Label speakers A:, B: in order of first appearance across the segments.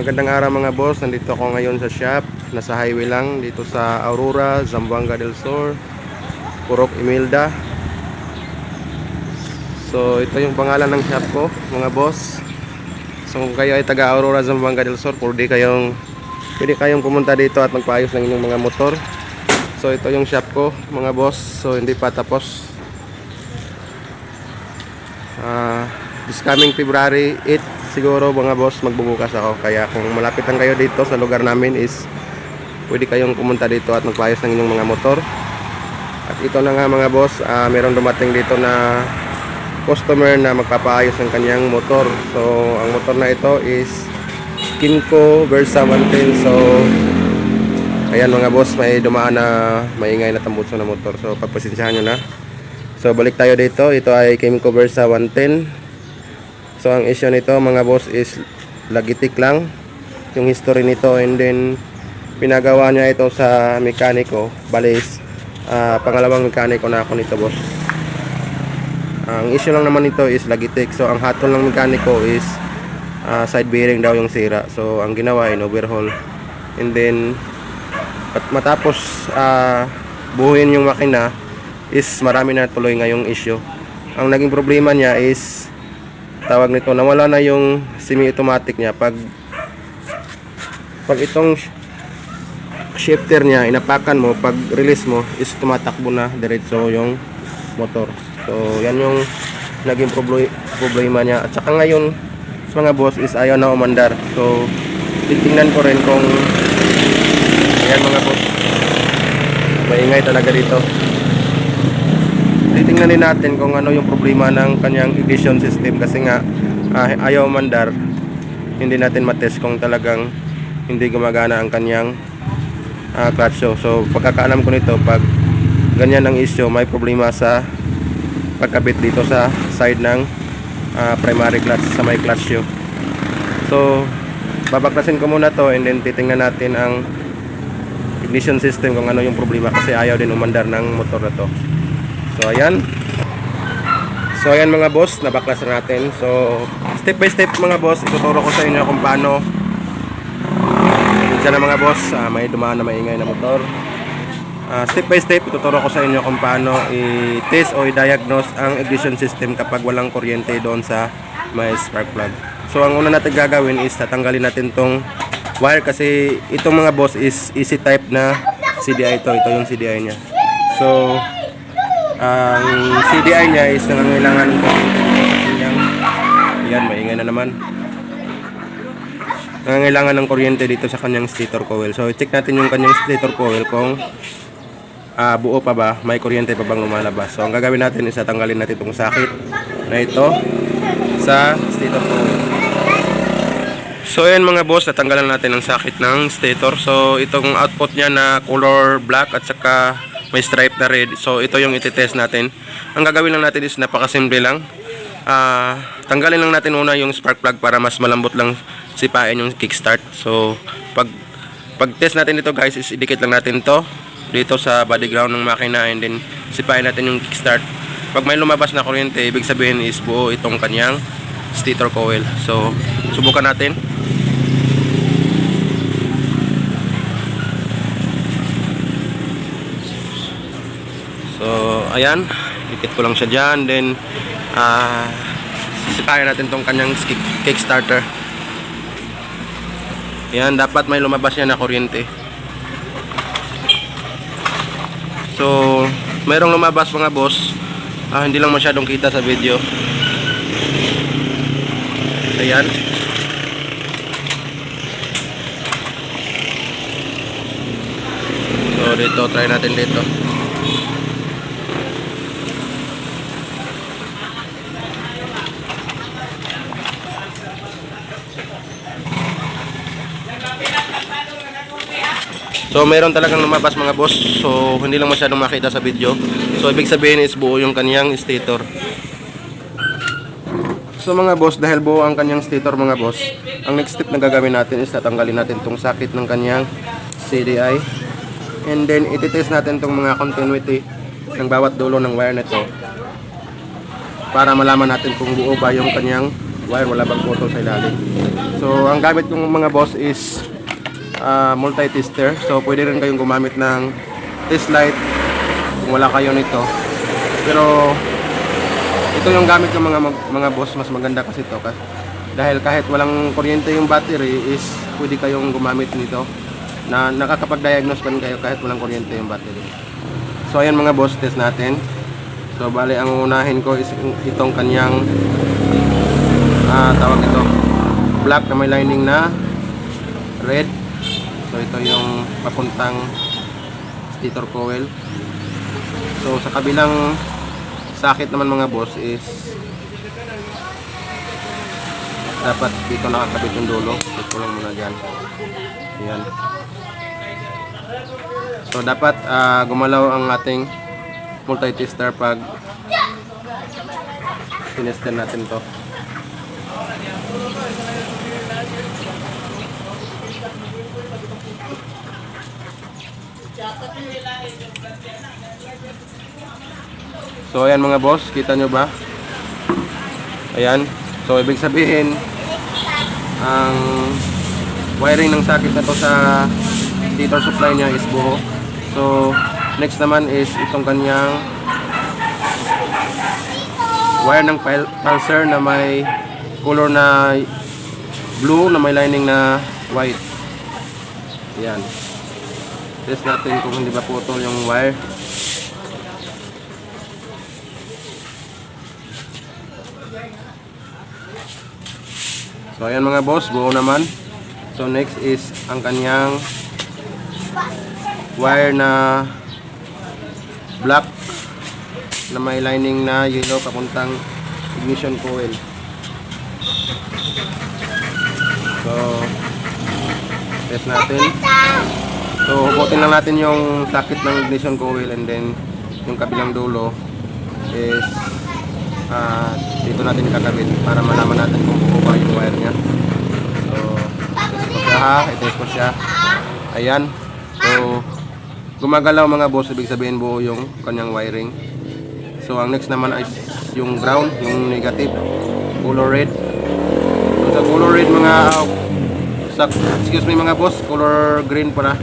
A: Magandang araw mga boss, nandito ako ngayon sa shop. Nasa highway lang, dito sa Aurora, Zamboanga del Sur Purok Imelda. So ito yung pangalan ng shop ko mga boss. So kayo ay taga Aurora, Zamboanga del Sur Pwede kayong, pwede kayong pumunta dito at magpaayos ng inyong mga motor. So ito yung shop ko mga boss. So hindi pa tapos. Ah, this coming February 8 siguro mga boss magbubukas ako. Kaya kung malapit lang kayo dito sa lugar namin is pwede kayong pumunta dito at magpaayos ng inyong mga motor. At ito na nga mga boss ah, meron dumating dito na customer na magpapaayos ng kanyang motor. So ang motor na ito is Kinko Versa 110 so ayan mga boss may dumaan na maingay na tambutso na motor. So pagpasensyahan nyo na. So balik tayo dito. Ito ay Kimco Versa 110. So ang issue nito mga boss is lagitik lang yung history nito and then pinagawa niya ito sa mekaniko. Balis ah, pangalawang mekaniko na ako nito boss. Ang issue lang naman nito is lagitik. So ang hatol ng mekaniko is ah, side bearing daw yung sira. So ang ginawa ay overhaul. And then at matapos ah, buhuin yung makina is marami na tuloy ngayong issue. Ang naging problema niya is tawag nito nawala na yung semi-automatic niya pag pag itong sh- shifter niya inapakan mo pag release mo is tumatakbo na diretso yung motor. So yan yung naging problema niya. At saka ngayon mga boss is ayaw na umandar. So titingnan ko rin kung ayan mga boss maingay talaga dito titingnan natin kung ano yung problema ng kanyang ignition system kasi nga ah, ayaw mandar hindi natin matest kung talagang hindi gumagana ang kanyang ah, clutch shoe. so pagkakaalam ko nito pag ganyan ang issue may problema sa pagkabit dito sa side ng ah, primary clutch sa may clutch shoe. so babaklasin ko muna to and then titingnan natin ang ignition system kung ano yung problema kasi ayaw din umandar ng motor na to So ayan. So ayan mga boss, nabaklas na natin. So step by step mga boss, ituturo ko sa inyo kung paano Diyan na mga boss, ah, may dumaan na maingay na motor. Ah, step by step, ituturo ko sa inyo kung paano i-test o i-diagnose ang ignition system kapag walang kuryente doon sa may spark plug. So ang una natin gagawin is tatanggalin natin tong wire kasi itong mga boss is easy type na CDI ito. Ito yung CDI niya. So ang CDI niya is nangangailangan ko kanyang yan maingay na naman. Nangangailangan ng kuryente dito sa kanyang stator coil. So check natin yung kanyang stator coil kung ah, buo pa ba may kuryente pa bang lumalabas. So ang gagawin natin is tatanggalin natin itong sakit na ito sa stator coil. So ayan mga boss, natanggalan natin ang sakit ng stator. So itong output niya na color black at saka may stripe na red. So ito yung ititest natin. Ang gagawin lang natin is napakasimple lang. Ah, tanggalin lang natin una yung spark plug para mas malambot lang sipain yung kickstart. So pag pag test natin ito guys is idikit lang natin to dito sa body ground ng makina and then sipain natin yung kickstart. Pag may lumabas na kuryente, ibig sabihin is buo itong kanyang stator coil. So subukan natin. So, ayan. Dikit ko lang siya dyan. Then, ah, sisikayan natin tong kanyang kick, kickstarter. Ayan, dapat may lumabas yan na kuryente. So, mayroong lumabas mga boss. Ah, hindi lang masyadong kita sa video. Ayan. So, dito, try natin dito. So meron talagang lumabas mga boss. So hindi lang masyadong makita sa video. So ibig sabihin is buo yung kanyang stator. So mga boss, dahil buo ang kanyang stator mga boss, ang next step na gagawin natin is tatanggalin natin tong sakit ng kanyang CDI. And then ititest natin tong mga continuity ng bawat dulo ng wire nito para malaman natin kung buo ba yung kanyang wire, wala bang putol sa ilalim. So, ang gamit kong mga boss is ah, multi-tester. So, pwede rin kayong gumamit ng test light kung wala kayo nito. Pero, ito yung gamit ng mga mga boss, mas maganda kasi ito. Dahil kahit walang kuryente yung battery is pwede kayong gumamit nito na nakakapag-diagnose pa kayo kahit walang kuryente yung battery. So, ayan mga boss, test natin. So, bali, ang unahin ko is itong kanyang ah, tawag ito black na may lining na red so ito yung papuntang stator coil so sa kabilang sakit naman mga boss is dapat dito nakakabit yung dulo. Ko lang muna dyan. Yan so dapat ah, gumalaw ang ating multi-tester pag tinester natin to So ayan mga boss, kita nyo ba? Ayan. So ibig sabihin ang wiring ng socket na to sa stator supply niya is buo. So next naman is itong kanyang wire ng pul- pulsar na may color na blue na may lining na white. Ayan. Test natin kung hindi ba putol yung wire. So ayan mga boss, buo naman. So next is ang kanyang wire na black na may lining na yellow papuntang ignition coil. So test natin. So hugutin lang natin yung socket ng ignition coil and then yung kabilang dulo is ah, dito natin kakabit para malaman natin kung buo yung wire niya. So, ko siya ha, i-test ko siya. Ayan. So, gumagalaw mga boss, ibig sabihin buo yung kanyang wiring. So, ang next naman ay yung ground, yung negative, color red. So, sa color red mga, ah, sa, excuse me mga boss, color green pala.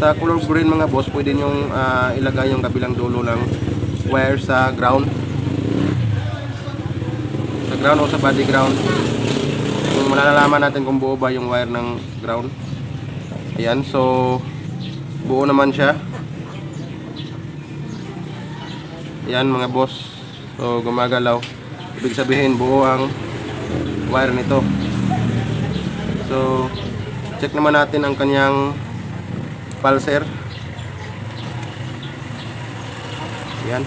A: Sa color green mga boss, pwede nyong ah, ilagay yung kabilang dulo ng wire sa ground. Sa ground o sa body ground. Kung malalaman natin kung buo ba yung wire ng ground. Ayan so buo naman siya. Ayan mga boss so gumagalaw. Ibig sabihin buo ang wire nito. So check naman natin ang kanyang pulser ayan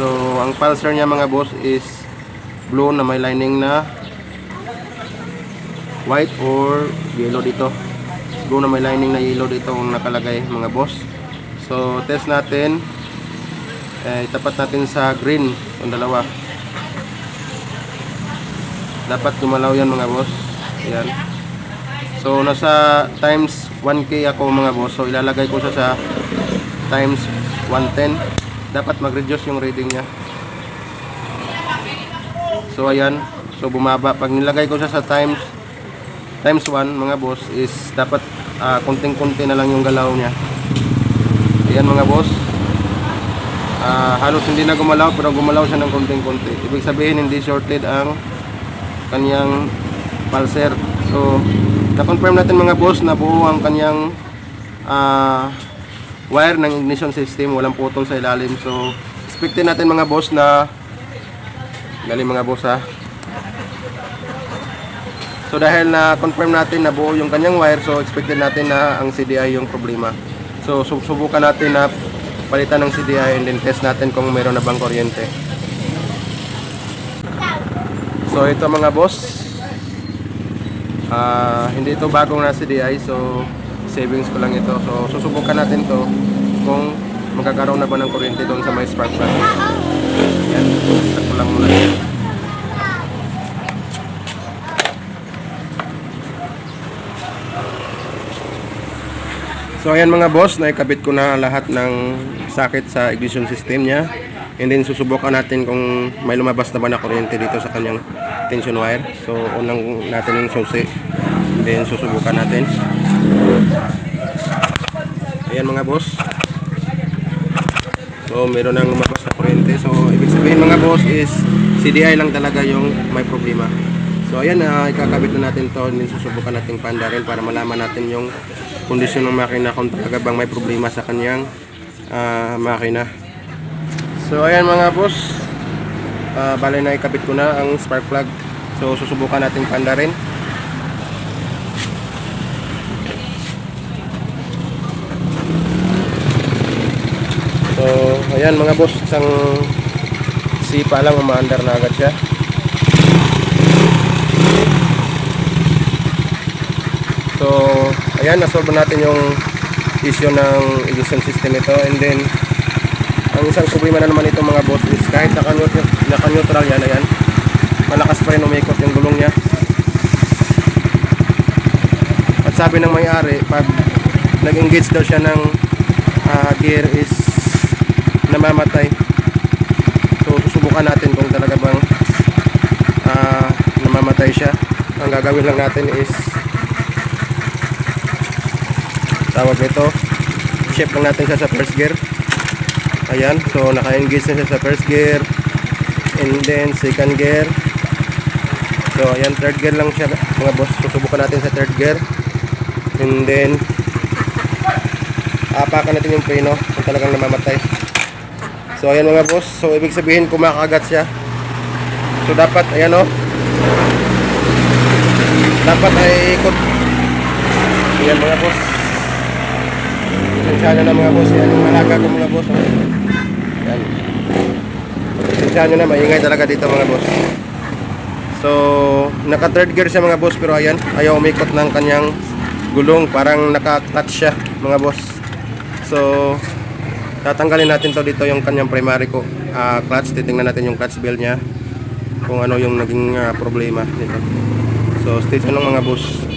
A: So, ang pulsar niya mga boss is blue na may lining na white or yellow dito. Blue na may lining na yellow dito ang nakalagay mga boss. So, test natin. Eh, itapat natin sa green, yung dalawa. Dapat gumalaw yan mga boss. Ayan. So, nasa times 1K ako mga boss. So, ilalagay ko siya sa times 110 dapat mag-reduce yung reading niya. So ayan, so bumaba pag nilagay ko siya sa times times 1 mga boss is dapat ah, konting-konti na lang yung galaw niya. Ayan mga boss. Ah, halos hindi na gumalaw pero gumalaw siya ng konting-konti. Ibig sabihin hindi shorted ang kanyang pulser. So na-confirm natin mga boss na buo ang kanyang ah wire ng ignition system, walang putol sa ilalim. So, expectin natin mga boss na galing mga boss ha. So, dahil na confirm natin na buo yung kanyang wire, so expectin natin na ang CDI yung problema. So, sub- subukan natin na palitan ng CDI and then test natin kung meron na bang kuryente. So, ito mga boss. Ah, hindi ito bagong na CDI, so savings ko lang ito. So, susubukan natin to kung magkakaroon na ba ng kuryente doon sa may spark plug. Yan, start ko lang muna. So ayan mga boss, naikabit ko na lahat ng socket sa ignition system niya. And then susubukan natin kung may lumabas na ba na kuryente dito sa kanyang tension wire. So unang natin yung susi. Then susubukan natin. Ayan mga boss. So meron nang lumabas na kuryente. So ibig sabihin mga boss is CDI lang talaga yung may problema. So ayan, uh, ikakabit na natin to and susubukan natin panda rin para malaman natin yung kondisyon ng makina kung talaga bang may problema sa kanyang ah, makina. So ayan mga boss, uh, bali na ikabit ko na ang spark plug. So susubukan natin panda rin. So ayan mga boss, isang sipa lang umaandar na agad siya. So ayan, nasolve natin yung issue ng ignition system ito and then ang isang problema na naman itong mga boss is kahit naka-neutral, naka-neutral yan, ayan, malakas pa rin umikot yung gulong niya. At sabi ng may-ari, pag nag-engage daw siya ng ah, gear is namamatay. So susubukan natin kung talaga bang ah, namamatay siya. Ang gagawin lang natin is tawag nito, shift lang natin siya sa first gear. Ayan, so naka-engage na siya sa first gear and then second gear. So ayan, third gear lang siya mga boss. Susubukan natin sa third gear. And then apakan natin yung preno kung talagang namamatay. So ayan mga boss, so ibig sabihin kumakagat siya. So dapat ayan oh. Dapat ay ikot. Ayan mga boss. Pasensya na mga boss. Yan malaga ko mga boss. Oh. Yan. Pasensya nyo na, maingay talaga dito mga boss. So, naka third gear siya mga boss pero ayan, ayaw umikot ng kanyang gulong. Parang naka-clutch siya mga boss. So, tatanggalin natin to dito yung kanyang primary ko ah, clutch. Titingnan natin yung clutch bell niya kung ano yung naging ah, problema nito. So, stay tuned mga boss.